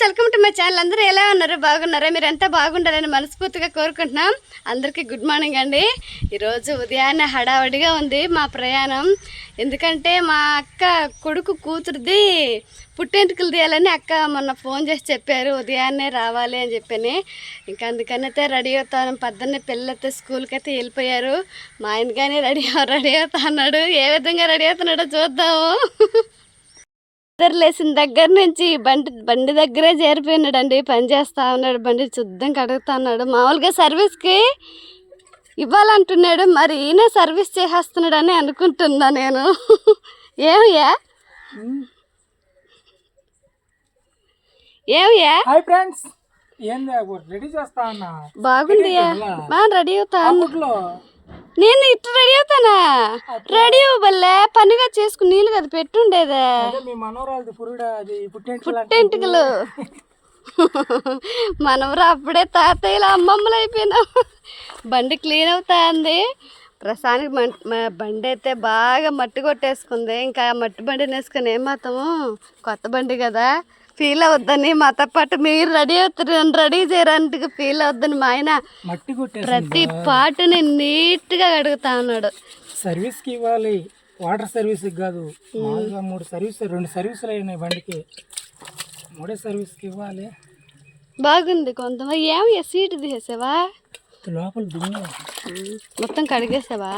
Friends welcome to my channel అందరూ ఎలా ఉన్నారు? బాగున్నారా? మీరు ఎంత బాగుండాలని మనస్ఫూర్తిగా కోరుకుంటున్నాం. అందరికీ గుడ్ మార్నింగ్ అండి. ఈరోజు ఉదయాన్నే హడావడిగా ఉంది మా ప్రయాణం. ఎందుకంటే మా అక్క కొడుకు కూతురుది పుట్టెంటుకలు తీయాలని అక్క మొన్న ఫోన్ చేసి చెప్పారు ఉదయాన్నే రావాలి అని చెప్పని. ఇంకా అందుకనైతే రెడీ అవుతాను. పొద్దున్నే పిల్లలైతే స్కూల్కి అయితే వెళ్ళిపోయారు. మా ఆయన కానీ రెడీ రెడీ అవుతా అన్నాడు. ఏ విధంగా రెడీ అవుతున్నాడో చూద్దాము. నిద్ర లేచిన దగ్గర నుంచి బండి బండి దగ్గరే చేరిపోయినాడండి పని చేస్తా ఉన్నాడు బండి శుద్ధం కడుగుతా ఉన్నాడు మామూలుగా సర్వీస్కి ఇవ్వాలంటున్నాడు మరి ఈయన సర్వీస్ చేసేస్తున్నాడని అనుకుంటున్నా నేను. ఏమయ్యా? ఏమయ్యా? Hi friends. రెడీ చేస్తా అన్న మా రెడీ అవుతా నేను ఇట్లా రెడీ అవుతానా? రెడీ అవ్వబల్లే పనిగా చేసుకుని నీళ్ళు కదా పెట్టుండేదే. పుట్టెంటుకలు మనవరు అప్పుడే తాతయ్యలు అమ్మమ్మలు అయిపోయినాం. బండి క్లీన్ అవుతా ఉంది మా బండి అయితే బాగా మట్టి కొట్టేసుకుంది. ఇంకా మట్టి బండిని వేసుకొని ఏం మాత్రము కొత్త బండి కదా. ఫీల్ అవద్దని మాతో పాటు మీరు రెడీ అవుతారు రెడీ చేయడానికి ఫీల్ అవద్దని మా ఆయన ప్రతి పాటుని నీట్గా కడుగుతా ఉన్నాడు. సర్వీస్కి ఇవ్వాలి వాటర్ సర్వీస్కి కాదు మామూలుగా మూడు సర్వీస్ రెండు సర్వీసులు అయినాయి బండికి. మూడే సర్వీస్కి ఇవ్వాలి. బాగుంది కొంతమంది ఏమి సీటు తీసేసావా? లోపల మొత్తం కడిగేసావా?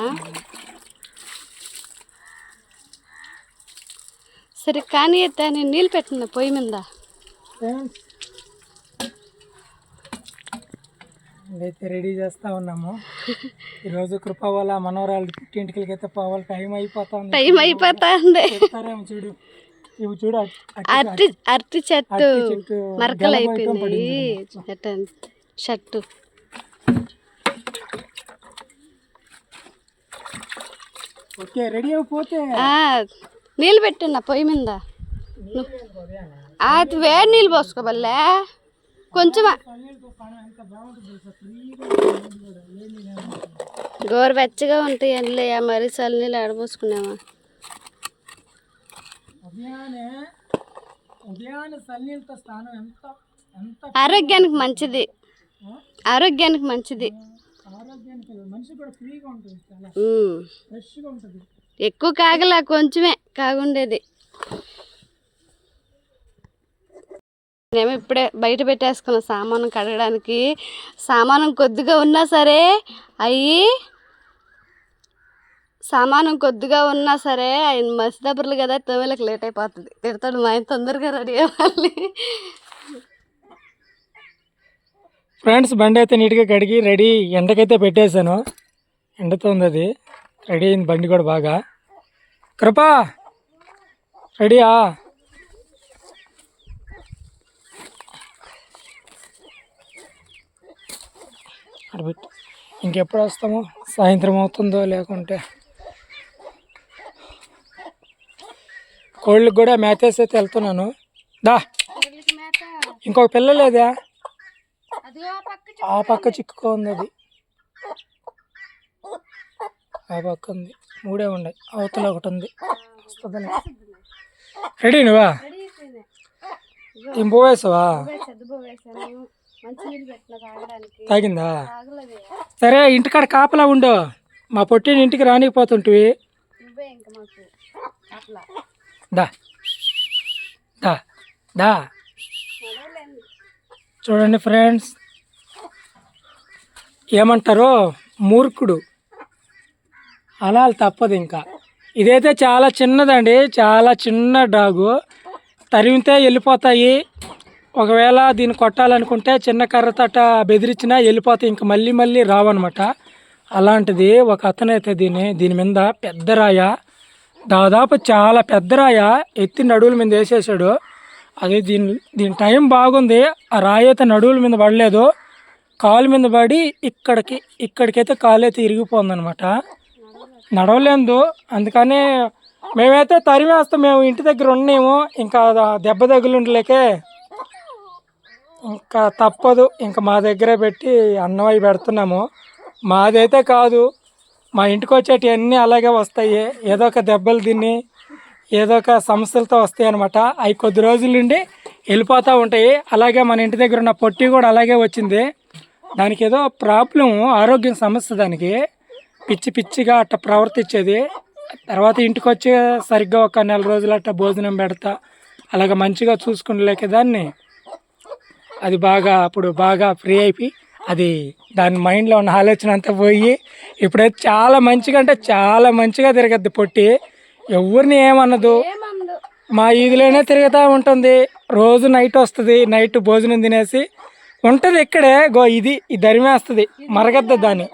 సరే కానీ అయితే నేను నీళ్ళు పెట్టిన పొయ్యి మీద. అయితే రెడీ చేస్తా ఉన్నాము. ఈరోజు కృప వల్ల మనోరాలు పుట్టింటికి అయితే పోవాలి టైం అయిపోతా టైం అయిపోతా ఉంది. చూడు. ఇవి చూడు అరటి అరటి చెట్టు మరకలు అయిపోయింది షర్టు ఓకే రెడీ అయిపోతే నీళ్ళు పెట్టిన పొయ్యి మీద? అది వేడి నీళ్ళు పోసుకోబల్లే. కొంచెం గోరువెచ్చగా ఉంటాయి అందులో మరి చల్ల నీళ్ళు ఎంత ఆరోగ్యానికి మంచిది. ఆరోగ్యానికి మంచిది. ఆరోగ్యానికి మనిషి కూడా ఫ్రీగా ఉంటుంది. ఫ్రెష్గా ఉంటుంది. ఎక్కువ కాగల కొంచెమే కాగుండేది. మేము ఇప్పుడే బయట పెట్టేసుకున్నాం సామాను కడగడానికి. సామానం కొద్దిగా ఉన్నా సరే అవి సామానం కొద్దిగా ఉన్నా సరే ఆయన మసి కదా తొమ్మిదికి లేట్ అయిపోతుంది. తిడతాడు మా ఆయన తొందరగా రెడీ అవ్వాలి. ఫ్రెండ్స్ బండి అయితే నీట్గా కడిగి రెడీ ఎండకైతే పెట్టేశాను. ఎండుతుంది అది. రెడీ అయింది బండి కూడా బాగా. కృపా రెడీయా అడబెట్టు ఇంకెప్పుడు వస్తాము? సాయంత్రం అవుతుందో లేకుంటే. కోళ్ళకి కూడా మేతేసి అయితే వెళ్తున్నాను. దా. ఇంకొక పిల్ల లేదా? ఆ పక్క చిక్కుకో ఉంది అది. ఆ పక్క ఉంది మూడే ఉన్నాయి అవతల ఒకటి ఉంది. వస్తుందని రెడీ నువ్వా? ఏం పోవేసావా తాగిందా? సరే ఇంటికాడ కాపలా ఉండు. మా పొట్టిని ఇంటికి రానికపోతుంటివి. దా. దా. దా. చూడండి ఫ్రెండ్స్. ఏమంటారు? మూర్ఖుడు. అలా తప్పదు ఇంకా. ఇదైతే చాలా చిన్నదండి. చాలా చిన్న డాగు. తరిమితే వెళ్ళిపోతాయి. ఒకవేళ దీన్ని కొట్టాలనుకుంటే చిన్న కర్ర తట బెదిరించినా వెళ్ళిపోతాయి. ఇంకా మళ్ళీ మళ్ళీ రావన్నమాట. అలాంటిది ఒక అతనైతే దీన్ని దీని మీద పెద్ద రాయ. దాదాపు చాలా పెద్ద రాయ ఎత్తి నడువుల మీద వేసేసాడు. అది దీని దీని టైం బాగుంది. ఆ రాయి అయితే నడువుల మీద పడలేదు. కాలు మీద పడి ఇక్కడికి ఇక్కడికైతే కాలు అయితే ఇరిగిపోతుందనమాట నడవలేదు. అందుకని మేమైతే తరిమేస్తాం. మేము ఇంటి దగ్గర ఉన్నాము ఇంకా దెబ్బ తగులుండలేకే. ఇంకా తప్పదు. ఇంకా మా దగ్గరే పెట్టి అన్నం అవి పెడుతున్నాము. మాదైతే కాదు. మా ఇంటికి వచ్చేటివన్నీ అలాగే వస్తాయి. ఏదో ఒక దెబ్బలు తిని ఏదో ఒక సమస్యలతో వస్తాయి అనమాట అవి కొద్ది రోజుల నుండి వెళ్ళిపోతూ ఉంటాయి. అలాగే మన ఇంటి దగ్గర ఉన్న పొట్టి కూడా అలాగే వచ్చింది. దానికి ఏదో ప్రాబ్లం ఆరోగ్యం సమస్య దానికి. పిచ్చి పిచ్చిగా అట్ట ప్రవర్తించేది. తర్వాత ఇంటికి వచ్చి సరిగ్గా ఒక నెల రోజులు అట్ట భోజనం పెడతా అలాగ మంచిగా చూసుకునేలేక దాన్ని. అది బాగా అప్పుడు బాగా ఫ్రీ అయిపోయి అది దాని మైండ్లో ఉన్న ఆలోచన అంతా పోయి ఇప్పుడైతే చాలా మంచిగా అంటే చాలా మంచిగా తిరగద్ది పొట్టి. ఎవరిని ఏమన్నదు మా ఈదిలోనే తిరుగుతూ ఉంటుంది. రోజు నైట్ వస్తుంది నైట్ భోజనం తినేసి ఉంటుంది ఇక్కడే గో ఇది ఈ దరిమేస్తుంది మరగద్ద దాన్ని.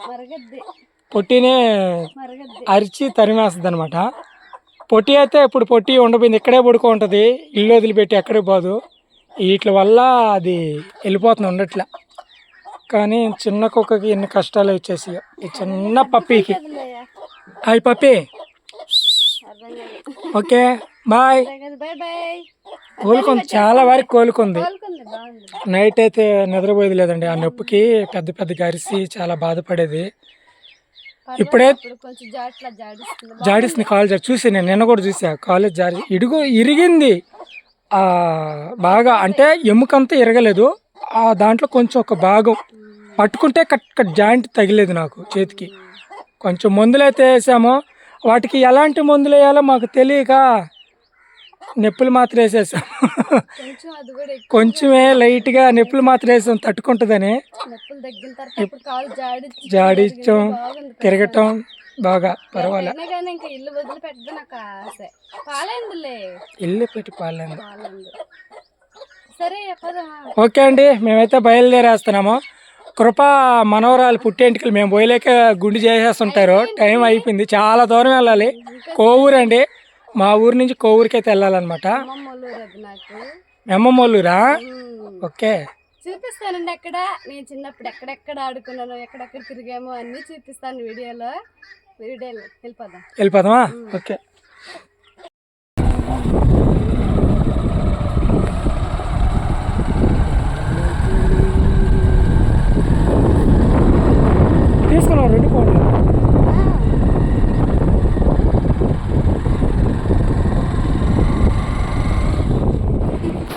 పొట్టినే అరిచి తరిమేస్తుంది అనమాట పొట్టి అయితే ఇప్పుడు పొట్టి ఉండబోయింది ఇక్కడే పడుకో ఉంటుంది ఇల్లు వదిలిపెట్టి ఎక్కడికి పోదు. వీటి వల్ల అది వెళ్ళిపోతుంది ఉండట్లే. కానీ చిన్న కుక్కకి ఎన్ని కష్టాలు వచ్చేసి ఈ చిన్న పప్పీకి. Hi puppy. Okay bye. కోలుకుంది చాలా వరకు కోలుకుంది. నైట్ అయితే నిద్రపోయేది లేదండి ఆ నొప్పికి పెద్ద పెద్ద గరిసి చాలా బాధపడేది. ఇప్పుడే జాడిస్తుంది. కాలు జారి చూసి నేను నిన్న కూడా చూసా కాలేజ్ జారి. ఇడుగు ఇరిగింది. బాగా అంటే ఎముకంతా ఇరగలేదు. ఆ దాంట్లో కొంచెం ఒక భాగం పట్టుకుంటే కట్ కట్ జాయింట్ తగిలేదు నాకు చేతికి. కొంచెం మందులు అయితే వేసాము. వాటికి ఎలాంటి మందులు వేయాలో మాకు తెలియక నొప్పులు మాత్రం ఎక్కువ కొంచెమే లైట్గా నొప్పులు మాత్రం వేసాం తట్టుకుంటుందని. జాడించడం తిరగటం బాగా పర్వాలే. ఇల్లు పెట్టి పాలేదు. ఓకే అండి మేమైతే బయలుదేరేస్తున్నాము. కృప మనవరాలు పుట్టేంటికలు మేము పోయలేక గుండు చేసేస్తుంటారు. టైం అయిపోయింది చాలా దూరం వెళ్ళాలి. కోవూరు అండి మా ఊరు నుంచి కోవూరుకి అయితే వెళ్ళాలన్నమాట ఉమ్. ఓకే. చూపిస్తానండి అక్కడ. నేను చిన్నప్పుడు ఎక్కడెక్కడ ఆడుకున్నాను ఎక్కడెక్కడ తిరిగామో అన్నీ చూపిస్తాను వీడియోలో. వీడియోలో వెళ్ళిపోదాం. వెళ్ళిపోదామా? ఓకే.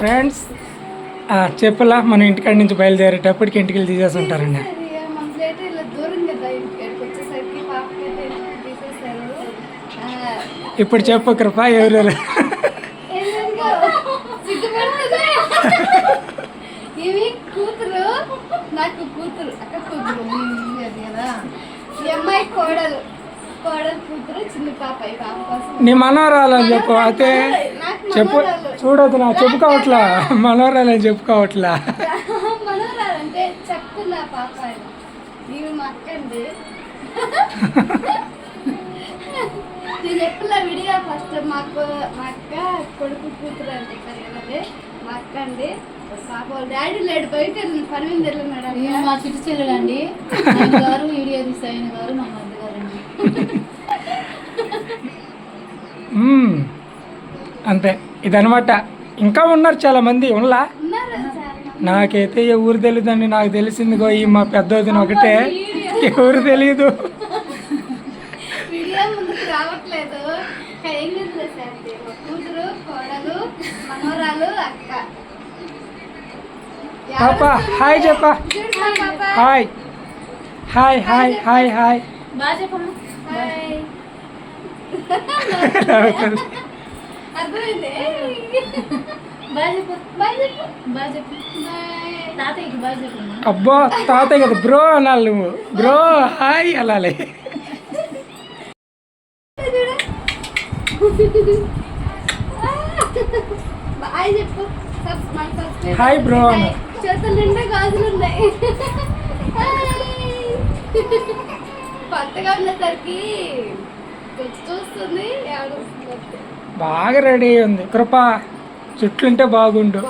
ఫ్రెండ్స్ చెప్పలా మన ఇంటికాడి నుంచి బయలుదేరేటప్పటికి ఇంటికి వెళ్ళి తీసేసి ఉంటారండి అది మన ప్లేట్ ఇలా దూరం కదా ఇక్కడికి వచ్చేసరికి పాపకైతే ఇంటికి తీసేస్తారు ఆ, ఇప్పుడు చెప్పు కృప ఎవరెవరు ఏంటంటే సిగ్గుపడుతుంది ఇవి కూతురు? నాకు కూతురు. అక్క కూతురు. ఈ అది కదా. ఈ అమ్మాయి కోడలు. కోడలు కూతురు చిన్న పాప ఈ పాప కోసం. నీ మనవరాలని చెప్పు. అయితే చెప్పు. చూడొద్దు నా చెప్పుకోవట్లా. మనవరాలని చెప్పుకోవట్లా. మనవరాలంటే చెప్తున్నా పాప అని. ఇవి మా అండి నేను చెప్పలా విడిగా ఫస్ట్ మాకు మా అక్క కొడుకు కూతురు అని చెప్పారు కదా. మా అక్క అండి పాప డాడీ లేడు బయట పని మీద వెళ్ళినాడు మేము మా చిట్టు చెల్లెలండి. ఆయన గారు వీడియో గారు మా మధ్య గారండి మ్మ్. అంతే. ఇదనమాట. ఇంకా ఉన్నారు చాలా మంది ఉన్నలా. నాకైతే ఎవరు తెలియదండి నాకు తెలిసిందిగో ఈ మా పెద్దోదిన ఒకటే. ఎవరు తెలియదు వీడియో ముందుకు రావట్లేదు. ఇంకా ఏం చేసేసండి మా కూతురు కోడలు మనవరాలు అక్క. పాప హాయ్ చెప్ప. Hi. Hi hi hi hi బాగా చెప్పమ్మా. హాయ్. అర్థమైంది? బాగా చెప్పు. బాయ్ చెప్పు. బాగా చెప్పు. బాయ్. తాతయ్యకి బాగా చెప్పమ్మా. అబ్బో తాతయ్య కదా. బ్రో అనాలి నువ్వు. బ్రో హాయ్ అనాలి. చెప్పు. Hi bro. చేతుల నిండా గాజులు ఉన్నాయి. కొత్తగా ఉన్నసరికి చూస్తుంది ఏడుస్తుంది బాగా రెడీ అయి ఉంది. కృప చుట్లుంటే బాగుండు.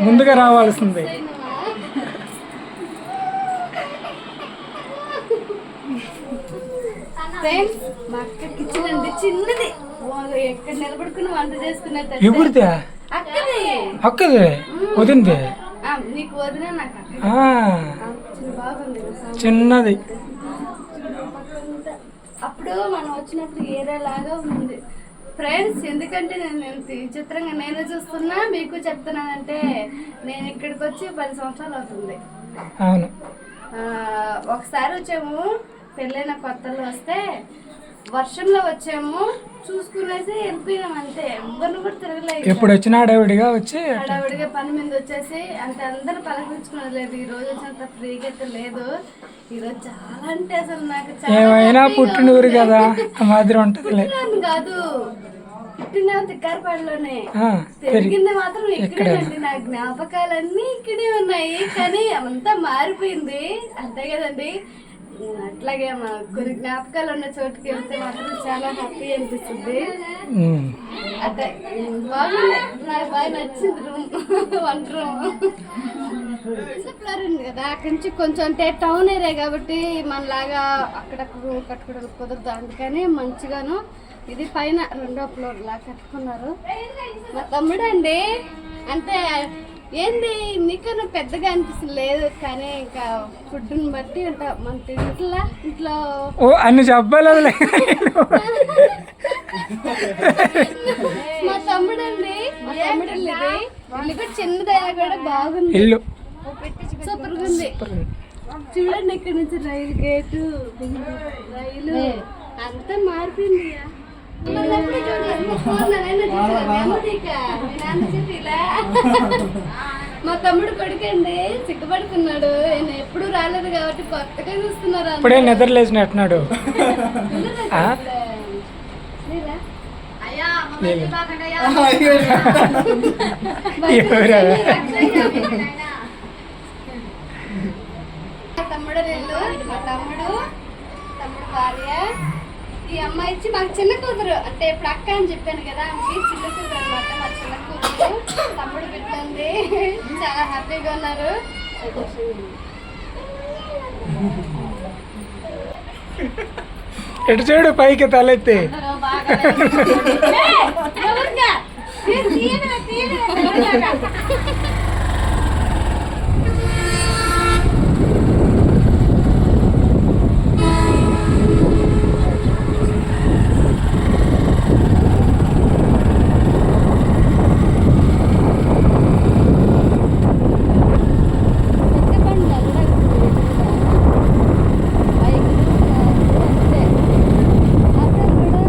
ముందుగా రావాల్సింది. అయినవా? ఫ్రెండ్స్ మా అక్క కిచెన్ అండి చిన్నది. ఓ, ఎక్కడ నిలబడుకుని వంట చేసుకున్నట్టు ఎవరిదే? అక్కది. అక్కది? వదింది? నీకు వదిన చిన్నది. అప్పుడు మనం వచ్చినప్పుడు ఏరేలాగా ఉంది. ఫ్రెండ్స్ ఎందుకంటే నేను చిత్రంగా నేను చూస్తున్నా మీకు చెప్తున్నానంటే నేను ఇక్కడికి వచ్చి పది సంవత్సరాలు అవుతుంది. అవును. ఒకసారి వచ్చాము పెళ్ళైన కొత్తలో వస్తే వర్షంలో వచ్చాము చూసుకునేసి వెళ్ళిపోయినాం అంతే. ఎవరిని కూడా తిరగలేదు. ఎప్పుడు వచ్చినా హడావిడిగా వచ్చి హడావిడిగా పని మీద వచ్చేసి అంటే అందరూ పలకరించుకున్నది లేదు. ఈ రోజు వచ్చినంత ఫ్రీగా అయితే లేదు. ఈ రోజు చాలా అంటే అసలు నాకు చాలా ఏమైనా హ్యాపీగా పుట్టిన ఊరు ఉంది. కదా మాదిరి పుట్టినాను కాదు. పుట్టిన తిక్కారపాడులోనే ఆ, పెరిగింది మాత్రం ఇక్కడేనండి నా జ్ఞాపకాలన్నీ ఇక్కడే ఉన్నాయి. కానీ అంతా మారిపోయింది. అంతే కదండి. అట్లాగే మా కొన్ని జ్ఞాపకాలు ఉన్న చోటుకి వెళ్తే మాత్రం చాలా హ్యాపీ అనిపిస్తుంది. అదే బాగుంది నాకు బాగా నచ్చింది రూమ్ వంట రూమ్ చెప్పారండి కదా అక్కడి నుంచి కొంచెం అంటే టౌన్ ఏరియా కాబట్టి మనలాగా అక్కడ కట్టుకోవడం కుదరదు. అందుకని మంచిగాను ఇది పైన రెండో ఫ్లోర్ లా కట్టుకున్నారు. మా తమ్ముడు అండి అంటే ఏంది నీకన్నా పెద్దగా అనిపిస్తుంది లేదు కానీ ఇంకా ఫుడ్ని బట్టి ఉంటా మన ఇంట్లో ఇంట్లో ఓ అన్ని చెప్పలేదులే మా తమ్ముడు అండి మా తమ్ముడు ఇల్లు కూడా చిన్నదైనా కూడా బాగుంది. ఇల్లు. సూపర్ ఉంది చూడండి ఇక్కడ నుంచి రైలు గేటు రైలు. అంతా మారిపోయింది? మీ తమ్ముడు కొడుకండి సిగ్గుపడుతున్నాడు. ఆయన ఎప్పుడు రాలేదు కాబట్టి కొత్తగా చూస్తున్నారు. ఇప్పుడే నిద్ర లేచినట్టున్నాడు ఆ? లేరా? లేదు. బయట ఎవరా? మా తమ్ముడు ఇల్లు మా తమ్ముడు తమ్ముడు భార్య ఈ అమ్మాయి వచ్చి మాకు చిన్న కూతురు. అంటే ఇప్పుడు అక్క అని చెప్పాను కదా ఆమెకి చిన్న కూతురు అనమాట. మా చిన్న కూతురు. తమ్ముడు ఉంది. చాలా హ్యాపీగా ఉన్నారు. ఎటు చూడు పైకి తలెత్తి. బాగా ఏయ్, ఎవరికా? ఏ, తీయరా, తీయరా, తీయరా. పెద్ద బండ్లు అల్లడానికి బైకులు అంతే అక్కడ కూడా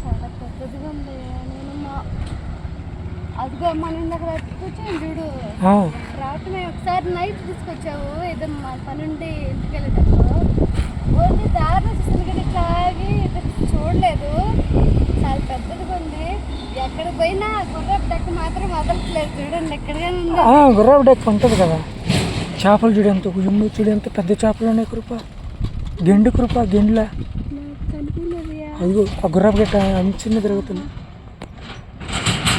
చాలా పెద్దదిగా ఉంది నేను మా అదిగో మన ఇందాక కూర్చొని చూడు. ఒకసారి నైట్ తీసుకొచ్చావు ఏదో మా పని ఉండి ఇంటికి వెళ్ళేటప్పుడు. ఓన్లీ దారిలో చూసాను కానీ ఇట్లా ఆగి ఇట్లా చూడలేదు. చాలా పెద్దదిగా ఉంది. ఎక్కడికి పోయినా గుర్రపు డెక్క మాత్రం వదలట్లేదు. చూడండి ఎక్కడికైనా ఉంది. గుర్రపు డెక్క ఉంటుంది కదా. చేపలు చూడు ఎంత ఎమ్ము చూడు ఎంత పెద్ద చేపలు ఉన్నాయి కృప. గెండు కృప గెండ్ల. అదిగో ఆ గుర్రపు గట్ట అంచున్న తిరుగుతుంది.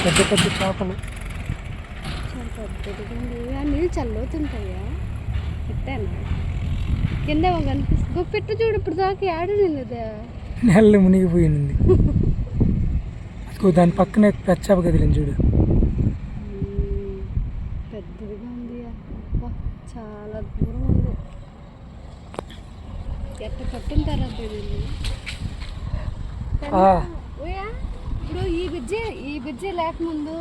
పెద్ద పెద్ద చేపలు. నీళ్ళు పెట్టాను? కింద కనిపిస్తుంది. చూడు ఇప్పుడు దాకా ఆడలేదు నెల మునిగిపోయింది. అదిగో దాని పక్కనే పెద్ద చేప కదిలింది చూడు. పెద్దదిగా ఉంది అబ్బా, చాలా దూరం ఉంది. ఎట్ట ఓయా, ఇప్పుడు ఈ బ్రిడ్జి ఈ బ్రిడ్జి లేకముందు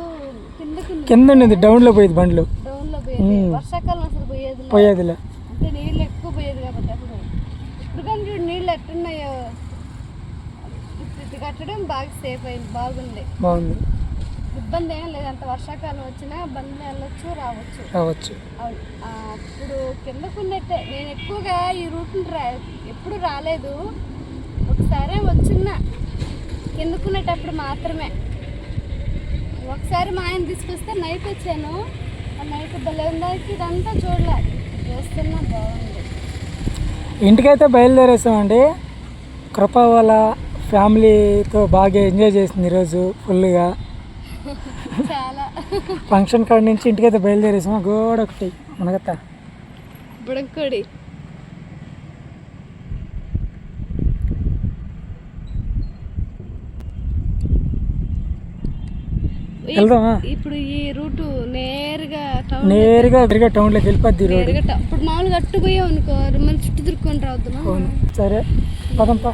కిందకి కింద ఉన్నది డౌన్లో పోయేది బండ్లు. డౌన్లో పోయేది. వర్షాకాలం అసలు పోయేది లే. పోయేదిలే. అంటే నీళ్ళు ఎక్కువ పోయేది కాబట్టి అప్పుడు. ఇప్పుడు కానీ చూడు నీళ్ళు ఎట్టున్నాయో. ఇప్పుడు ఇది కట్టడం బాగా సేఫ్ అయింది బాగుంది. బాగుంది. ఇబ్బంది ఏం లేదు. అంత వర్షాకాలం వచ్చినా బండి వెళ్ళొచ్చు రావచ్చు. రావచ్చు. అవును. ఆ, అప్పుడు కిందకున్నట్టే. నేను ఎక్కువగా ఈ రూట్ని రా ఎప్పుడు రాలేదు. ఒకసారి వచ్చిన. కిందకునేటప్పుడు మాత్రమే. ఒకసారి మా ఆయన తీసుకొస్తే నైట్ వచ్చాను. ఆ నైట్ భలే ఉందాకి ఇదంతా చూడలే. చూస్తున్నా బాగుంది. ఇంటికైతే బయలుదేరేసామండి. కృప వాళ్ళ ఫ్యామిలీతో బాగా ఎంజాయ్ చేసింది ఈరోజు ఫుల్గా. చాలా. ఫంక్షన్ కాడ నుంచి ఇంటికైతే బయలుదేరేసాము గోడ ఒకటి మనగత్త. వెళ్దామా? ఇప్పుడు ఈ రూటు నేరుగా టౌన్ నేరుగా ఎదురుగా టౌన్లోకి వెళ్ళిపోద్ది టౌన్ ఇప్పుడు మామూలుగా అట్టు పోయాం అనుకో మళ్ళీ చుట్టూ తిరుక్కొని రావద్దుమా అవును. సరే పదంపా.